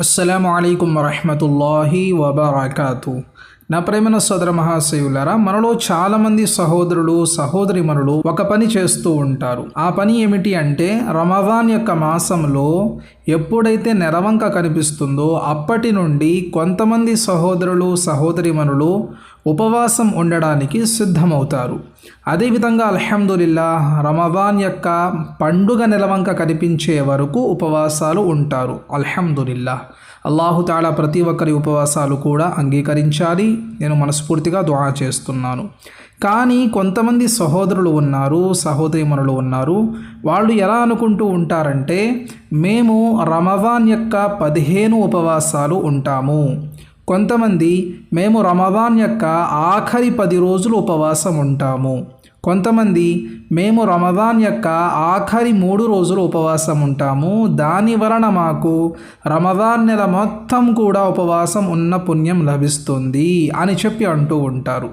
అస్సలం అయికం వరహమతుల్లాహి వబర్కాతు. నా ప్రేమన సోదర మహాశయులరా మనలో చాలామంది సహోదరులు సహోదరిమనులు ఒక పని చేస్తూ ఉంటారు. ఆ పని ఏమిటి అంటే రమజాన్ యొక్క మాసంలో ఎప్పుడైతే నెరవంక కనిపిస్తుందో అప్పటి నుండి కొంతమంది సహోదరులు సహోదరిమనులు ఉపవాసం ఉండడానికి సిద్ధమవుతారు. అదేవిధంగా అల్హమ్దుల్లా రమదాన్ యొక్క పండుగ నెలవంక కనిపించే వరకు ఉపవాసాలు ఉంటారు. అల్హమ్దుల్లా అల్లాహుతాళ ప్రతి ఒక్కరి ఉపవాసాలు కూడా అంగీకరించాలి. నేను మనస్ఫూర్తిగా దుఆ చేస్తున్నాను. కానీ కొంతమంది సహోదరులు ఉన్నారు సహోదరిమనులు ఉన్నారు. వాళ్ళు ఎలా అనుకుంటూ ఉంటారంటే మేము రమదాన్ యొక్క పదిహేను ఉపవాసాలు ఉంటాము. కొంతమంది మేము రమదాన్ యొక్క ఆఖరి పది రోజులు ఉపవాసం ఉంటాము. కొంతమంది మేము రమదాన్ యొక్క ఆఖరి మూడు రోజులు ఉపవాసం ఉంటాము. దాని వలన మాకు రమదాన్ నెల మొత్తం కూడా ఉపవాసం ఉన్న పుణ్యం లభిస్తుంది అని చెప్పి అంటూ ఉంటారు.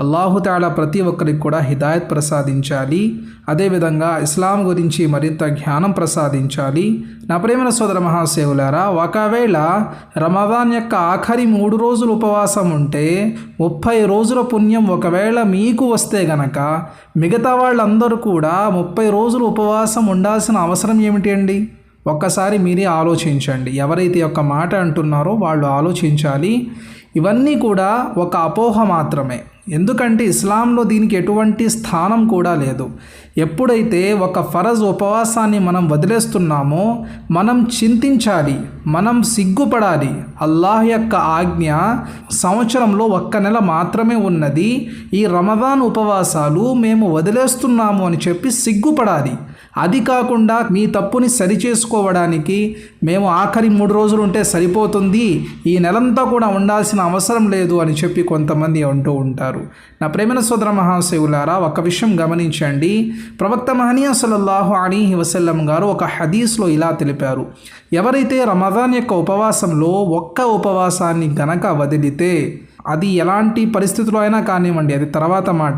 అల్లాహుతాలా ప్రతి ఒక్కరికి కూడా హిదాయత్ ప్రసాదించాలి. అదేవిధంగా ఇస్లాం గురించి మరింత జ్ఞానం ప్రసాదించాలి. నా ప్రేమల సోదర మహాసేవులారా ఒకవేళ రమదాన్ యొక్క ఆఖరి మూడు రోజులు ఉపవాసం ఉంటే ముప్పై రోజుల పుణ్యం ఒకవేళ మీకు వస్తే గనక మిగతా వాళ్ళందరూ కూడా ముప్పై రోజులు ఉపవాసం ఉండాల్సిన అవసరం ఏమిటి అండి? ఒక్కసారి మీరే ఆలోచించండి. ఎవరైతే యొక్క మాట అంటున్నారో వాళ్ళు ఆలోచించాలి. ఇవన్నీ కూడా ఒక అపోహ మాత్రమే. ఎందుకంటే ఇస్లాంలో దీనికి ఎటువంటి స్థానం కూడా లేదు. ఎప్పుడైతే ఒక ఫరజ్ ఉపవాసాన్ని మనం వదిలేస్తున్నామో మనం చింతించాలి మనం సిగ్గుపడాలి. అల్లాహ్ యొక్క ఆజ్ఞ సంవత్సరంలో ఒక్క నెల మాత్రమే ఉన్నది. ఈ రమదాన్ ఉపవాసాలు మేము వదిలేస్తున్నాము అని చెప్పి సిగ్గుపడాలి. అది కాకుండా మీ తప్పుని సరిచేసుకోవడానికి మేము ఆఖరి మూడు రోజులు ఉంటే సరిపోతుంది. ఈ నెలంతా కూడా ఉండాల్సిన అవసరం లేదు అని చెప్పి కొంతమంది అంటూ ఉంటారు. నా ప్రేమన సోదర మహాశివులారా ఒక విషయం గమనించండి. ప్రవక్త మహనీయ సల్లల్లాహు అలీహి వసల్లం గారు ఒక హదీస్లో ఇలా తెలిపారు. ఎవరైతే రమదాన్ యొక్క ఉపవాసంలో ఒక్క ఉపవాసాన్ని గనక వదిలితే అది ఎలాంటి పరిస్థితుల్లో అయినా కానివ్వండి అది తర్వాత మాట.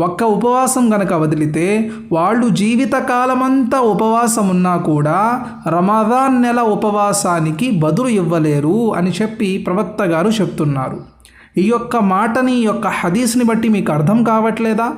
ఒక్క ఉపవాసం గనక వదిలితే వాళ్ళు జీవితకాలమంతా ఉపవాసం ఉన్నా కూడా రమదాన్ నెల ఉపవాసానికి బదులు ఇవ్వలేరు అని చెప్పి ప్రవక్త గారు చెప్తున్నారు. ఈ యొక్క మాటని ఈ యొక్క హదీస్ని బట్టి మీకు అర్థం కావట్లేదా?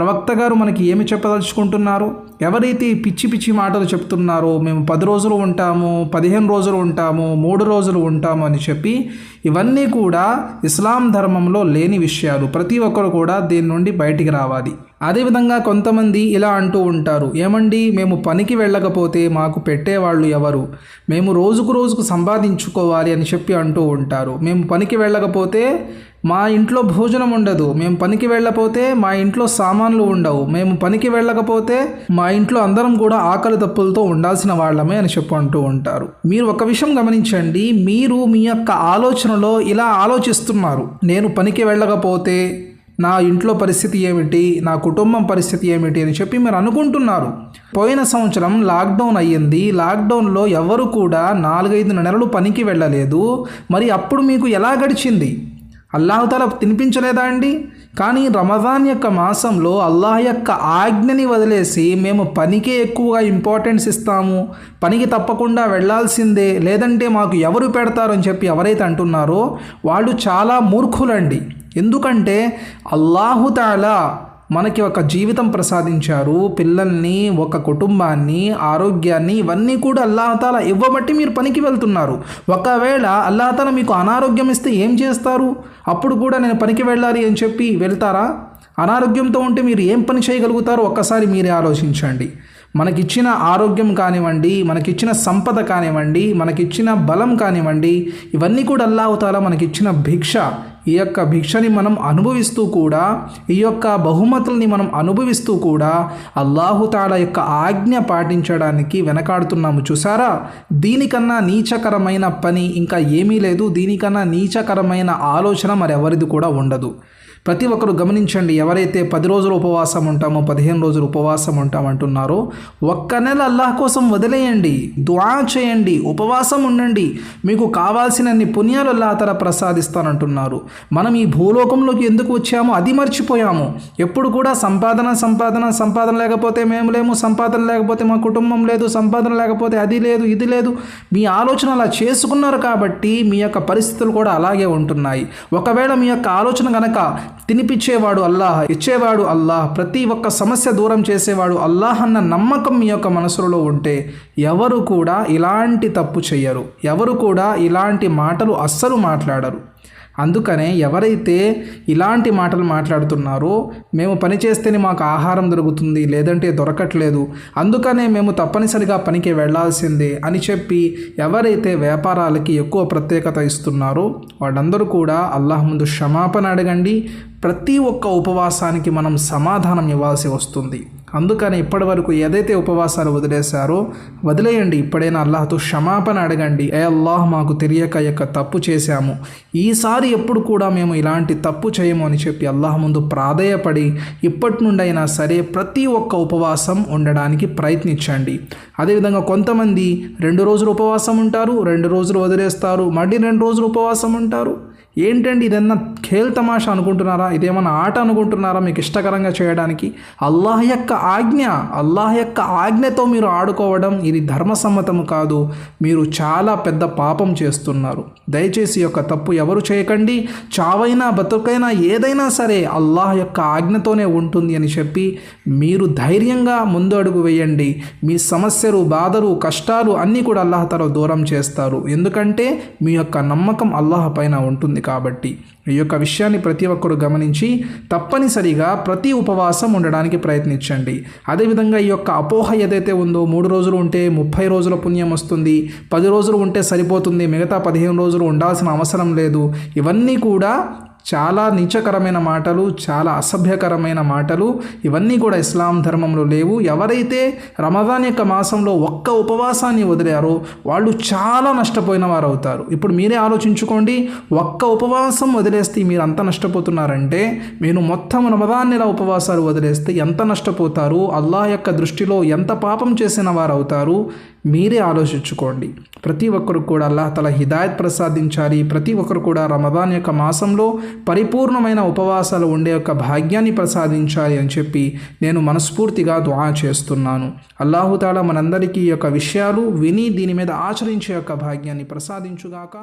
ప్రవక్త గారు మనకి ఏమి చెప్పదలుచుకుంటున్నారు? ఎవరైతే పిచ్చి పిచ్చి మాటలు చెప్తున్నారో మేము పది రోజులు ఉంటాము పదిహేను రోజులు ఉంటాము మూడు రోజులు ఉంటాము అని చెప్పి ఇవన్నీ కూడా ఇస్లాం ధర్మంలో లేని విషయాలు. ప్రతి ఒక్కరు కూడా దీని నుండి బయటికి రావాలి. అదేవిధంగా కొంతమంది ఇలా అంటూ ఉంటారు. ఏమండి? మేము పనికి వెళ్ళకపోతే మాకు పెట్టేవాళ్ళు ఎవరు? మేము రోజుకు రోజుకు సంపాదించుకోవాలి అని చెప్పి అంటూ ఉంటారు. మేము పనికి వెళ్ళకపోతే మా ఇంట్లో భోజనం ఉండదు. మేము పనికి వెళ్ళకపోతే మా ఇంట్లో సామాన్లు ఉండవు. మేము పనికి వెళ్ళకపోతే మా ఇంట్లో అందరం కూడా ఆకలి తప్పులతో ఉండాల్సిన వాళ్ళమే అని చెప్పంటూ ఉంటారు. మీరు ఒక విషయం గమనించండి. మీరు మీ యొక్క ఆలోచనలో ఇలా ఆలోచిస్తున్నారు. నేను పనికి వెళ్ళకపోతే నా ఇంట్లో పరిస్థితి ఏమిటి? నా కుటుంబం పరిస్థితి ఏమిటి? అని చెప్పి మీరు అనుకుంటున్నారు. పోయిన సంవత్సరం లాక్డౌన్ అయ్యింది. లాక్డౌన్లో ఎవరు కూడా నాలుగైదు నెలలు పనికి వెళ్ళలేదు. మరి అప్పుడు మీకు ఎలా గడిచింది? అల్లాహతాల తినిపించలేదా అండి? కానీ రమజాన్ యొక్క మాసంలో అల్లాహ్ యొక్క ఆజ్ఞని వదిలేసి మేము పనికే ఎక్కువగా ఇంపార్టెన్స్ ఇస్తాము. పనికి తప్పకుండా వెళ్ళాల్సిందే లేదంటే మాకు ఎవరు పెడతారని చెప్పి ఎవరైతే అంటున్నారో వాళ్ళు చాలా మూర్ఖులండి. ఎందుకంటే అల్లాహుతాలా మనకి ఒక జీవితం ప్రసాదించారు పిల్లల్ని ఒక కుటుంబాన్ని ఆరోగ్యాన్ని ఇవన్నీ కూడా అల్లాహతాల ఇవ్వబట్టి మీరు పనికి వెళ్తున్నారు. ఒకవేళ అల్లాహతాల మీకు అనారోగ్యం ఇస్తే ఏం చేస్తారు? అప్పుడు కూడా నేను పనికి వెళ్ళాలి అని చెప్పి వెళ్తారా? అనారోగ్యంతో ఉంటే మీరు ఏం పని చేయగలుగుతారో? ఒక్కసారి మీరే ఆలోచించండి. మనకిచ్చిన ఆరోగ్యం కానివ్వండి మనకిచ్చిన సంపద కానివ్వండి మనకిచ్చిన బలం కానివ్వండి ఇవన్నీ కూడా అల్లాహతాల మనకిచ్చిన భిక్ష. ఈ యొక్క భిక్షని మనం అనుభవిస్తూ కూడా ఈ యొక్క బహుమతుల్ని మనం అనుభవిస్తూ కూడా అల్లాహుతాల యొక్క ఆజ్ఞ పాటించడానికి వెనకాడుతున్నాము. చూసారా దీనికన్నా నీచకరమైన పని ఇంకా ఏమీ లేదు. దీనికన్నా నీచకరమైన ఆలోచన మరెవరిది కూడా ఉండదు. ప్రతి ఒక్కరు గమనించండి ఎవరైతే పది రోజులు ఉపవాసం ఉంటామో పదిహేను రోజులు ఉపవాసం ఉంటాం అంటున్నారో ఒక్క నెల అల్లాహ్ కోసం వదిలేయండి దువా చేయండి ఉపవాసం ఉండండి. మీకు కావాల్సినన్ని పుణ్యాలు అల్లాహ్ తల ప్రసాదిస్తానంటున్నారు. మనం ఈ భూలోకంలోకి ఎందుకు వచ్చామో అది మర్చిపోయాము. ఎప్పుడు కూడా సంపాదన సంపాదన సంపాదన లేకపోతే మేము లేము సంపాదన లేకపోతే మా కుటుంబం లేదు సంపాదన లేకపోతే అది లేదు ఇది లేదు. మీ ఆలోచన అలా చేసుకున్నారు కాబట్టి మీ యొక్క పరిస్థితులు కూడా అలాగే ఉంటున్నాయి. ఒకవేళ మీ యొక్క ఆలోచన కనుక తినిపించేవాడు అల్లాహ్ ఇచ్చేవాడు అల్లాహ్ ప్రతి ఒక్క సమస్య దూరం చేసేవాడు అల్లాహ్ అన్న నమ్మకం మీ యొక్క మనసులో ఉంటే ఎవరు కూడా ఇలాంటి తప్పు చేయరు ఎవరు కూడా ఇలాంటి మాటలు అస్సలు మాట్లాడరు. అందుకనే ఎవరైతే ఇలాంటి మాటలు మాట్లాడుతున్నారో మేము పని చేస్తేనే మాకు ఆహారం దొరుకుతుంది లేదంటే దొరకట్లేదు. అందుకనే మేము తప్పనిసరిగా పనికి వెళ్ళాల్సిందే అని చెప్పి ఎవరైతే వ్యాపారాలకి ఎక్కువ ప్రత్యేకత ఇస్తున్నారో వాళ్ళందరూ కూడా అల్లాహ్ ముందు క్షమాపణ అడగండి. ప్రతి ఒక్క ఉపవాసానికి మనం సమాధానం ఇవ్వాల్సి వస్తుంది. అందుకని ఇప్పటి వరకు ఏదైతే ఉపవాసాలు వదిలేశారో వదిలేయండి. ఇప్పుడైనా అల్లాహతో క్షమాపణ అడగండి. ఏ అల్లాహ్ మాకు తెలియక యొక్క తప్పు చేశాము. ఈసారి ఎప్పుడు కూడా మేము ఇలాంటి తప్పు చేయము అని చెప్పి అల్లాహ్ ముందు ప్రాధేయపడి ఇప్పటి నుండైనా సరే ప్రతి ఒక్క ఉపవాసం ఉండడానికి ప్రయత్నించండి. అదేవిధంగా కొంతమంది రెండు రోజులు ఉపవాసం ఉంటారు రెండు రోజులు వదిలేస్తారు మళ్ళీ రెండు రోజులు ఉపవాసం ఉంటారు. ఏంటండి ఇదన్నా ఖేల్ తమాషా అనుకుంటున్నారా? ఇదేమన్నా ఆట అనుకుంటున్నారా మీకు ఇష్టకరంగా చేయడానికి? అల్లాహ్ యొక్క ఆజ్ఞ అల్లాహ్ యొక్క ఆజ్ఞతో మీరు ఆడుకోవడం ఇది ధర్మసమ్మతము కాదు. మీరు చాలా పెద్ద పాపం చేస్తున్నారు. దయచేసి యొక్క తప్పు ఎవరు చేయకండి. చావైనా బతుకైనా ఏదైనా సరే అల్లాహ్ యొక్క ఆజ్ఞతోనే ఉంటుంది అని చెప్పి మీరు ధైర్యంగా ముందు అడుగు వేయండి. మీ సమస్యలు బాధలు కష్టాలు అన్నీ కూడా అల్లాహ్ తల దూరం చేస్తారు. ఎందుకంటే మీ యొక్క నమ్మకం అల్లాహ్ పైన ఉంటుంది. కాబట్టి ఈ యొక్క విషయాన్ని ప్రతి ఒక్కరు గమనించి తప్పనిసరిగా ప్రతి ఉపవాసం ఉండడానికి ప్రయత్నించండి. అదేవిధంగా ఈ యొక్క అపోహ ఏదైతే ఉందో మూడు రోజులు ఉంటే ముప్పై రోజుల పుణ్యం వస్తుంది పది రోజులు ఉంటే సరిపోతుంది మిగతా పదిహేను రోజులు ఉండాల్సిన అవసరం లేదు. ఇవన్నీ కూడా చాలా నీచకరమైన మాటలు చాలా అసభ్యకరమైన మాటలు ఇవన్నీ కూడా ఇస్లాం ధర్మంలో లేవు. ఎవరైతే రమదాన్ యొక్క మాసంలో ఒక్క ఉపవాసాన్ని వదిలారో వాళ్ళు చాలా నష్టపోయిన వారు అవుతారు ఇప్పుడు మీరే ఆలోచించుకోండి ఒక్క ఉపవాసం వదిలేస్తే మీరు అంత నష్టపోతున్నారంటే మీరు మొత్తం రమదాన్ నెల ఉపవాసాలు వదిలేస్తే ఎంత నష్టపోతారు? అల్లాహ్ యొక్క దృష్టిలో ఎంత పాపం చేసిన వారు అవుతారు మీరే ఆలోచించుకోండి. ప్రతి ఒక్కరు కూడా అల్లాహ్ తల హిదాయత్ ప్రసాదించాలి. ప్రతి ఒక్కరు కూడా రమదాన్ యొక్క మాసంలో పరిపూర్ణమైన ఉపవాసాలు ఉండే యొక్క భాగ్యాన్ని ప్రసాదించాలి అని చెప్పి నేను మనస్ఫూర్తిగా దుఆ చేస్తున్నాను. అల్లాహుతాల మనందరికీ ఈ యొక్క విషయాలు విని దీని మీద ఆచరించే యొక్క భాగ్యాన్ని ప్రసాదించుగాక.